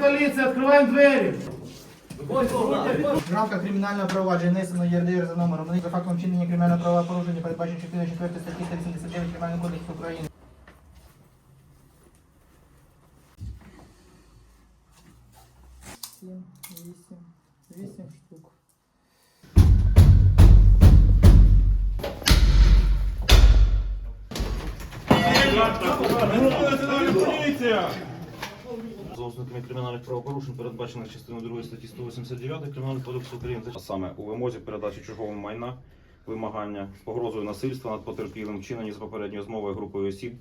поліція, відкриваємо двері. В рамках кримінального провадження внесено ЄРДР за номером за фактом вчинення кримінального правопорушення, передбачено 4 4 статті 189 Кримінального кодексу України. Сім, вісім, вісім штук. За ознаками кримінальних правопорушень, передбачених частиною 2 статті 189 Кримінального кодексу України, а саме у вимозі передачі чужого майна, вимагання, погрозою насильства над потерпілим, вчинені з попередньою змовою групою осіб,